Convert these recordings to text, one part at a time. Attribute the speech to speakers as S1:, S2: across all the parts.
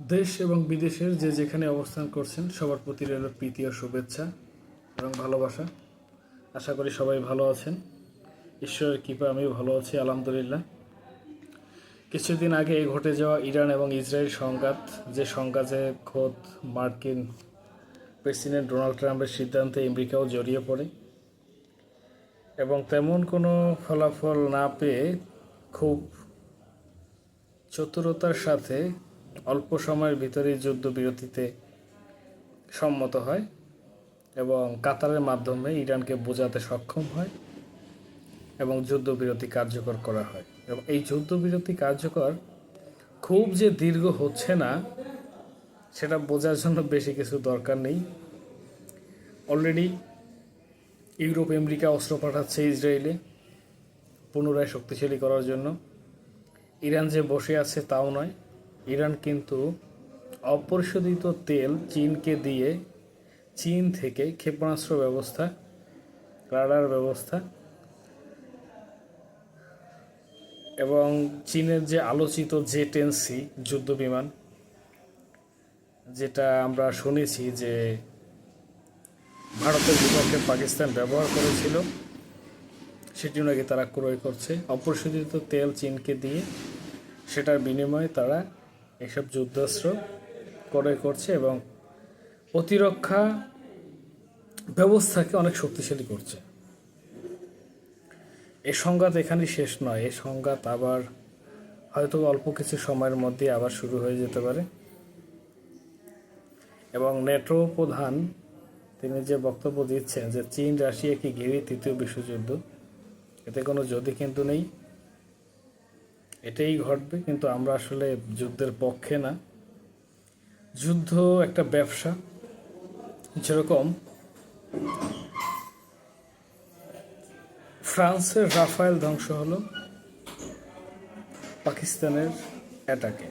S1: দেশ এবং বিদেশের যে যেখানে অবস্থান করছেন, সবার প্রতি রইল প্রীতি ও শুভেচ্ছা এবং ভালোবাসা। আশা করি সবাই ভালো আছেন। ঈশ্বরের কৃপা, আমিও ভালো আছি, আলহামদুলিল্লাহ। কিছুদিন আগে ঘটে যাওয়া ইরান এবং ইসরায়েল সংঘাত, যে সংঘাতে খোদ মার্কিন প্রেসিডেন্ট ডোনাল্ড ট্রাম্পের সিদ্ধান্তে আমেরিকাও জড়িয়ে পড়ে এবং তেমন কোনো ফলাফল না পেয়ে খুব চতুরতার সাথে অল্প সময়ের ভিতরেই যুদ্ধবিরতিতে সম্মত হয় এবং কাতারের মাধ্যমে ইরানকে বোঝাতে সক্ষম হয় এবং যুদ্ধবিরতি কার্যকর করা হয়। এবং এই যুদ্ধবিরতি কার্যকর খুব যে দীর্ঘ হচ্ছে না, সেটা বোঝার জন্য বেশি কিছু দরকার নেই। অলরেডি ইউরোপ, আমেরিকা অস্ত্র পাঠাচ্ছে ইসরায়েলে পুনরায় শক্তিশালী করার জন্য। ইরান যে বসে আছে তাও নয়। ইরান কিন্তু অপরিশোধিত তেল চীনকে দিয়ে চীন থেকে ক্ষেপণাস্ত্র ব্যবস্থা, রাডার ব্যবস্থা এবং চীনের যে আলোচিত জে টেন সি যুদ্ধ বিমান, যেটা আমরা শুনেছি যে ভারতের বিপক্ষে পাকিস্তান ব্যবহার করেছিল, সেটিও নাকি তারা ক্রয় করছে। অপরিশোধিত তেল চীনকে দিয়ে সেটার বিনিময়ে তারা এসব যুদ্ধাস্ত্র ক্রয় করছে এবং প্রতিরক্ষা ব্যবস্থাকে অনেক শক্তিশালী করছে। এ সংঘাত এখানেই শেষ নয়, এ সংঘাত আবার হয়তো অল্প কিছু সময়ের মধ্যে আবার শুরু হয়ে যেতে পারে। এবং নেটো প্রধান, তিনি যে বক্তব্য দিচ্ছেন যে চীন রাশিয়াকে ঘিরে তৃতীয় বিশ্বযুদ্ধ, এতে কোনো যদি কিন্তু নেই। এটাই ঘটবে, কিন্তু আমরা আসলে যুদ্ধের পক্ষে না। যুদ্ধ একটা ব্যবসা, যেরকম ফ্রান্সের রাফায়েল ধ্বংস হলো, পাকিস্তানের অ্যাটাকে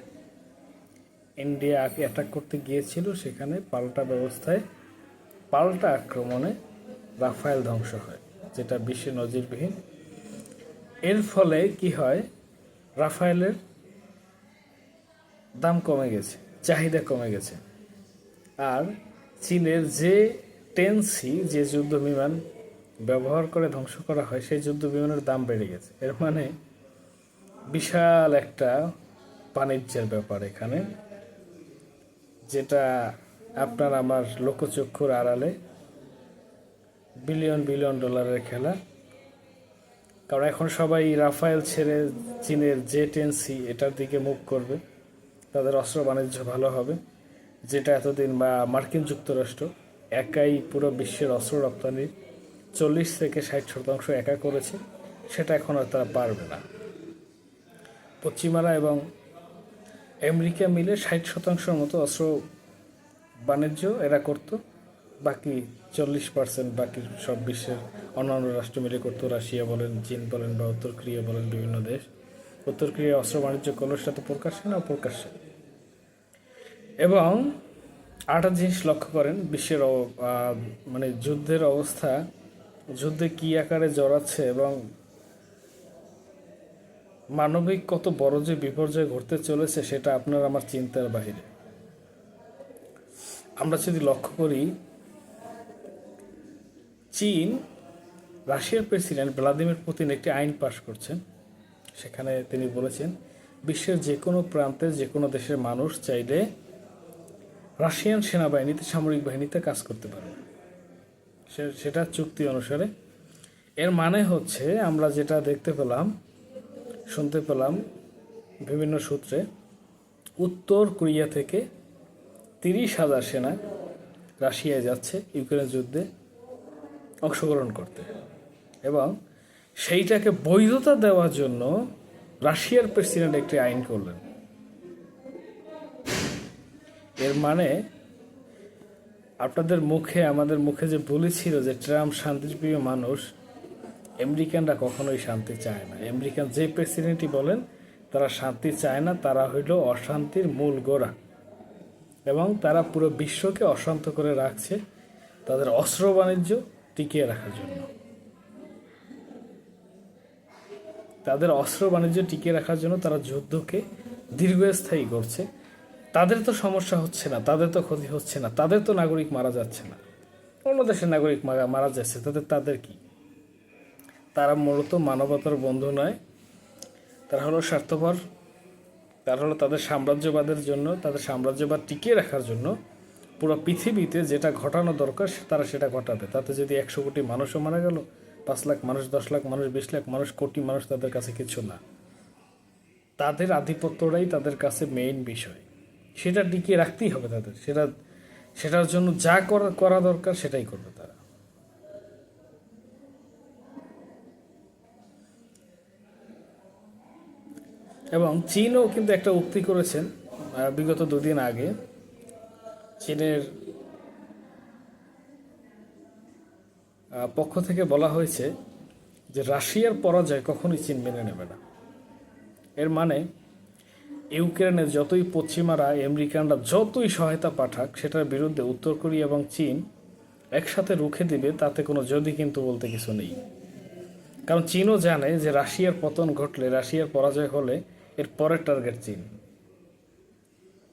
S1: ইন্ডিয়া অ্যাটাক করতে গিয়েছিল, সেখানে পাল্টা ব্যবস্থায়, পাল্টা আক্রমণে রাফায়েল ধ্বংস হয়, যেটা বিশ্বে নজিরবিহীন। এর ফলে কি হয় রাফায়েলের দাম কমে গেছে, চাহিদা কমে গেছে। আর চীনের যে টেন সি যে যুদ্ধ বিমান ব্যবহার করে ধ্বংস করা হয়, সেই যুদ্ধ বিমানের দাম বেড়ে গেছে। এর মানে বিশাল একটা বাণিজ্যের ব্যাপার এখানে, যেটা আপনার আমার লোকচক্ষুর আড়ালে বিলিয়ন বিলিয়ন ডলারের খেলা। কারণ এখন সবাই রাফায়েল ছেড়ে চীনের জে টেন সি এটার দিকে মুখ করবে। তাদের অস্ত্র বাণিজ্য ভালো হবে। যেটা এতদিন বা মার্কিন যুক্তরাষ্ট্র একাই পুরো বিশ্বের অস্ত্র রপ্তানির চল্লিশ থেকে ষাট শতাংশ একা করেছে, সেটা এখন আর তারা পারবে না। পশ্চিমারা এবং আমেরিকা মিলে ষাট শতাংশের মতো অস্ত্র বাণিজ্য এরা করত। বাকি চল্লিশ পার্সেন্ট বাকি সব বিশ্বের অন্যান্য রাষ্ট্র মিলে করতো রাশিয়া বলেন, চীন বলেন বা উত্তর কোরিয়া বলেন বিভিন্ন দেশ। উত্তর কোরিয়া অস্ত্র বাণিজ্য করল সেটা তো প্রকাশ্যে না অপ্রকাশ্যে? এবং আরেকটা জিনিস লক্ষ্য করেন, বিশ্বের মানে যুদ্ধের অবস্থা, যুদ্ধে কী আকারে জড়াচ্ছে এবং মানবিক কত বড় যে বিপর্যয় ঘটতে চলেছে সেটা আপনার আমার চিন্তার বাহিরে। আমরা যদি লক্ষ্য করি চীন, রাশিয়ার প্রেসিডেন্ট ভ্লাদিমির পুতিন একটি আইন পাশ করছেন। সেখানে তিনি বলেছেন, বিশ্বের যে কোনো প্রান্তের যে কোনো দেশের মানুষ চাইলে রাশিয়ান সেনাবাহিনীতে সামরিক বাহিনীতে কাজ করতে পারবে সে- সেটা চুক্তি অনুসারে। এর মানে হচ্ছে আমরা যেটা দেখতে পেলাম, শুনতে পেলাম বিভিন্ন সূত্রে, উত্তর কোরিয়া থেকে তিরিশ হাজার সেনা রাশিয়ায় যাচ্ছে ইউক্রেনের যুদ্ধে। অংশগ্রহণ করতে। এবং সেইটাকে বৈধতা দেওয়ার জন্য রাশিয়ার প্রেসিডেন্ট একটি আইন করলেন। এর মানে আপনাদের মুখে, আমাদের মুখে যে বলেছিল যে ট্রাম্প শান্তিপ্রিয় মানুষ, আমেরিকানরা কখনোই শান্তি চায় না। আমেরিকান যে প্রেসিডেন্টই বলেন, তারা শান্তি চায় না, তারা হইল অশান্তির মূল গোড়া। এবং তারা পুরো বিশ্বকে অশান্ত করে রাখছে। তাদের অস্ত্র বাণিজ্য টিকিয়ে রাখার জন্য। তাদের অস্ত্র বাণিজ্য টিকিয়ে রাখার জন্য তারা যুদ্ধকে দীর্ঘস্থায়ী করছে। তাদের তো সমস্যা হচ্ছে না, তাদের তো ক্ষতি হচ্ছে না, তাদের তো নাগরিক মারা যাচ্ছে না। অন্য দেশের নাগরিক মারা যাচ্ছে, তাদের তাদের কি? তারা মূলত মানবতার বন্ধু নয়, তারা হলো স্বার্থপর, তারা হলো তাদের সাম্রাজ্যবাদের জন্য, তাদের সাম্রাজ্যবাদ টিকিয়ে রাখার জন্য পুরো পৃথিবীতে যেটা ঘটানো দরকার, তারা সেটা ঘটাবে। তাতে যদি একশো কোটি মানুষও মারা গেল, পাঁচ লাখ মানুষ, দশ লাখ মানুষ, বিশ লাখ মানুষ, কোটি মানুষ তাদের কাছে কিছু না। তাদের আধিপত্যটাই তাদের কাছে মেইন বিষয়। সেটা টিকিয়ে রাখতেই হবে তাদের। সেটা, সেটার জন্য যা করা করা দরকার সেটাই করবে তারা। এবং চীনও কিন্তু একটা উক্তি করেছেন বিগত দুদিন আগে। চীনের পক্ষ থেকে বলা হয়েছে যে রাশিয়ার পরাজয় কখনোই চীন মেনে নেবে না। এর মানে ইউক্রেনে যতই পশ্চিমারা, আমেরিকানরা যতই সহায়তা পাঠাক, সেটার বিরুদ্ধে উত্তর কোরিয়া এবং চীন একসাথে রুখে দিবে, তাতে কোনো যদি কিন্তু বলতে কিছু নেই। কারণ চীনও জানে যে রাশিয়ার পতন ঘটলে, রাশিয়ার পরাজয় হলে এর পরের টার্গেট চীন।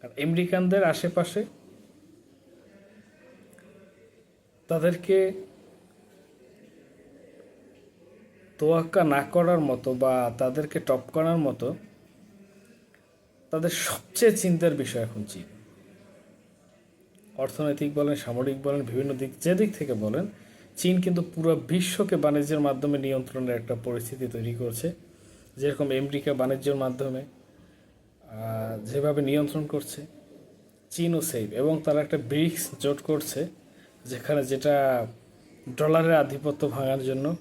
S1: আর আমেরিকানদের আশেপাশে তাদেরকে তোয়াক্কা না করার মতো বা তাদেরকে টপ করার মতো তাদের সবচেয়ে চিন্তার বিষয় এখন চীন। অর্থনৈতিক বলেন, সামরিক বলেন, বিভিন্ন দিক, যে দিক থেকে বলেন, চীন কিন্তু পুরো বিশ্বকে বাণিজ্যের মাধ্যমে নিয়ন্ত্রণের একটা পরিস্থিতি তৈরি করছে। যেরকম আমেরিকা বাণিজ্যের মাধ্যমে যেভাবে নিয়ন্ত্রণ করছে, চীনও সেম এবং তারা একটা ব্রিক্স জোট করছে। যেখানে যেটা ডলারের আধিপত্য ভাঙার জন্য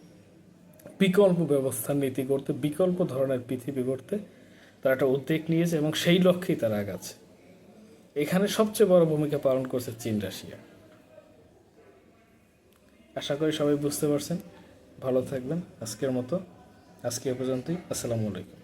S1: বিকল্প ব্যবস্থার নীতি করতে বিকল্প ধরনের পৃথিবী করতে তারা একটা উদ্যোগ নিয়েছে এবং সেই লক্ষ্যেই তারা আগাচ্ছে। এখানে সবচেয়ে বড় ভূমিকা পালন করছে চীন, রাশিয়া। আশা করি সবাই বুঝতে পারছেন। ভালো থাকবেন। আজকের মতো, আজকে পর্যন্তই। আসসালামু আলাইকুম।